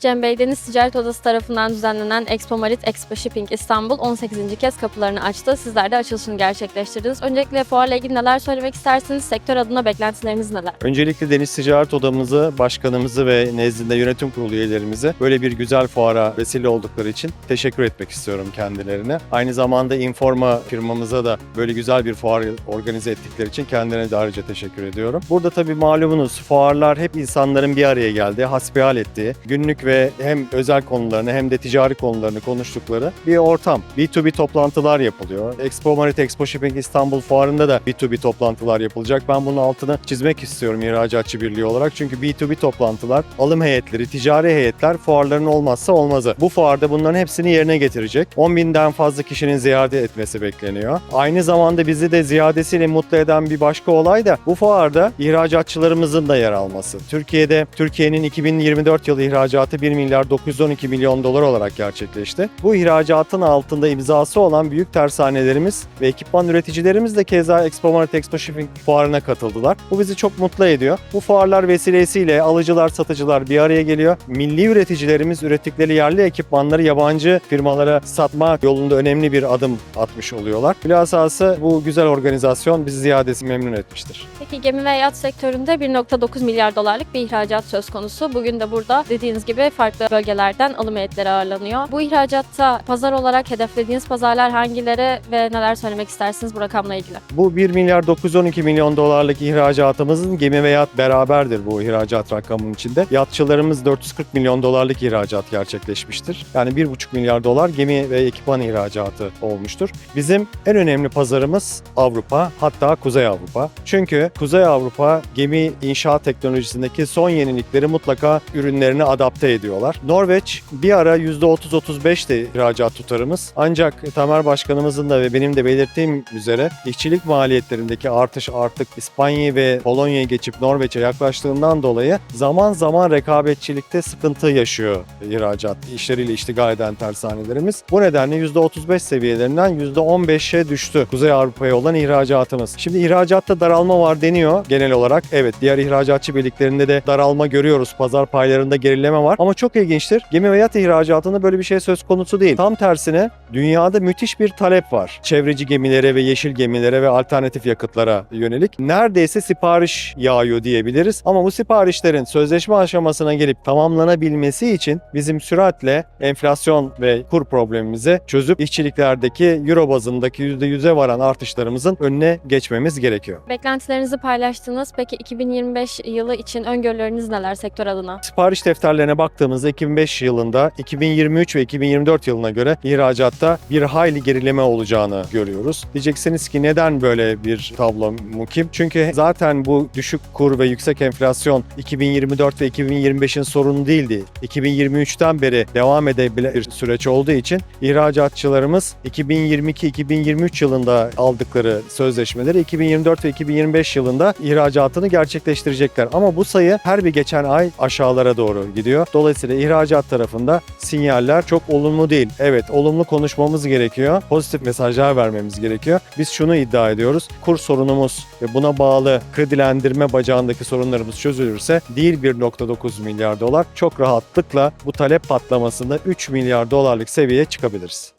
Cem Bey, Deniz Ticaret Odası tarafından düzenlenen Expo Marit Expo Shipping İstanbul 18. kez kapılarını açtı. Sizler de açılışını gerçekleştirdiniz. Öncelikle fuarla ilgili neler söylemek istersiniz? Sektör adına beklentileriniz neler? Öncelikle Deniz Ticaret Odamızı, başkanımızı ve nezdinde yönetim kurulu üyelerimize böyle bir güzel fuara vesile oldukları için teşekkür etmek istiyorum kendilerine. Aynı zamanda Informa firmamıza da böyle güzel bir fuar organize ettikleri için kendilerine de ayrıca teşekkür ediyorum. Burada tabii malumunuz fuarlar hep insanların bir araya geldiği, hasbihal ettiği, günlük ve hem özel konularını hem de ticari konularını konuştukları bir ortam. B2B toplantılar yapılıyor. Expo Marit Expo Shipping İstanbul Fuarı'nda da B2B toplantılar yapılacak. Ben bunun altını çizmek istiyorum İhracatçı Birliği olarak. Çünkü B2B toplantılar, alım heyetleri, ticari heyetler fuarların olmazsa olmazı. Bu fuarda bunların hepsini yerine getirecek. 10 binden fazla kişinin ziyaret etmesi bekleniyor. Aynı zamanda bizi de ziyadesiyle mutlu eden bir başka olay da bu fuarda ihracatçılarımızın da yer alması. Türkiye'de Türkiye'nin 2024 yılı ihracatı 1 milyar 912 milyon dolar olarak gerçekleşti. Bu ihracatın altında imzası olan büyük tersanelerimiz ve ekipman üreticilerimiz de keza Expo Mart Expo Shipping fuarına katıldılar. Bu bizi çok mutlu ediyor. Bu fuarlar vesilesiyle alıcılar, satıcılar bir araya geliyor. Milli üreticilerimiz ürettikleri yerli ekipmanları yabancı firmalara satma yolunda önemli bir adım atmış oluyorlar. Bilhassa bu güzel organizasyon bizi ziyadesi memnun etmiştir. Peki gemi ve yat sektöründe 1.9 milyar dolarlık bir ihracat söz konusu. Bugün de burada dediğiniz gibi farklı bölgelerden alım heyetleri ağırlanıyor. Bu ihracatta pazar olarak hedeflediğiniz pazarlar hangileri ve neler söylemek istersiniz bu rakamla ilgili? Bu 1 milyar 912 milyon dolarlık ihracatımızın gemi ve yat beraberdir bu ihracat rakamının içinde. Yatçılarımız 440 milyon dolarlık ihracat gerçekleşmiştir. Yani 1,5 milyar dolar gemi ve ekipman ihracatı olmuştur. Bizim en önemli pazarımız Avrupa hatta Kuzey Avrupa. Çünkü Kuzey Avrupa gemi inşaat teknolojisindeki son yenilikleri mutlaka ürünlerine adapte ediyorlar. Norveç bir ara %30-35 de ihracat tutarımız. Ancak Tamer Başkanımızın da ve benim de belirttiğim üzere işçilik maliyetlerindeki artış artık İspanya ve Polonya'ya geçip Norveç'e yaklaştığından dolayı zaman zaman rekabetçilikte sıkıntı yaşıyor ihracat işleriyle iştigal eden tersanelerimiz. Bu nedenle %35 seviyelerinden %15'e düştü Kuzey Avrupa'ya olan ihracatımız. Şimdi ihracatta daralma var deniyor genel olarak. Evet diğer ihracatçı birliklerinde de daralma görüyoruz. Pazar paylarında gerileme var. Ama çok ilginçtir. Gemi ve yat ihracatında böyle bir şey söz konusu değil. Tam tersine dünyada müthiş bir talep var. Çevreci gemilere ve yeşil gemilere ve alternatif yakıtlara yönelik. Neredeyse sipariş yağıyor diyebiliriz. Ama bu siparişlerin sözleşme aşamasına gelip tamamlanabilmesi için bizim süratle enflasyon ve kur problemimizi çözüp işçiliklerdeki euro bazındaki %100'e varan artışlarımızın önüne geçmemiz gerekiyor. Beklentilerinizi paylaştınız. Peki 2025 yılı için öngörüleriniz neler sektör adına? Sipariş defterlerine baktığımızda 2005 yılında 2023 ve 2024 yılına göre ihracatta bir hayli gerileme olacağını görüyoruz. Diyeceksiniz ki neden böyle bir tablo mukim? Çünkü zaten bu düşük kur ve yüksek enflasyon 2024 ve 2025'in sorunu değildi. 2023'ten beri devam edebilen bir süreç olduğu için ihracatçılarımız 2022-2023 yılında aldıkları sözleşmeleri 2024 ve 2025 yılında ihracatını gerçekleştirecekler. Ama bu sayı her bir geçen ay aşağılara doğru gidiyor. Dolayısıyla ihracat tarafında sinyaller çok olumlu değil. Evet olumlu konuşmamız gerekiyor. Pozitif mesajlar vermemiz gerekiyor. Biz şunu iddia ediyoruz. Kur sorunumuz ve buna bağlı kredilendirme bacağındaki sorunlarımız çözülürse değil 1.9 milyar dolar çok rahatlıkla bu talep patlamasında 3 milyar dolarlık seviyeye çıkabiliriz.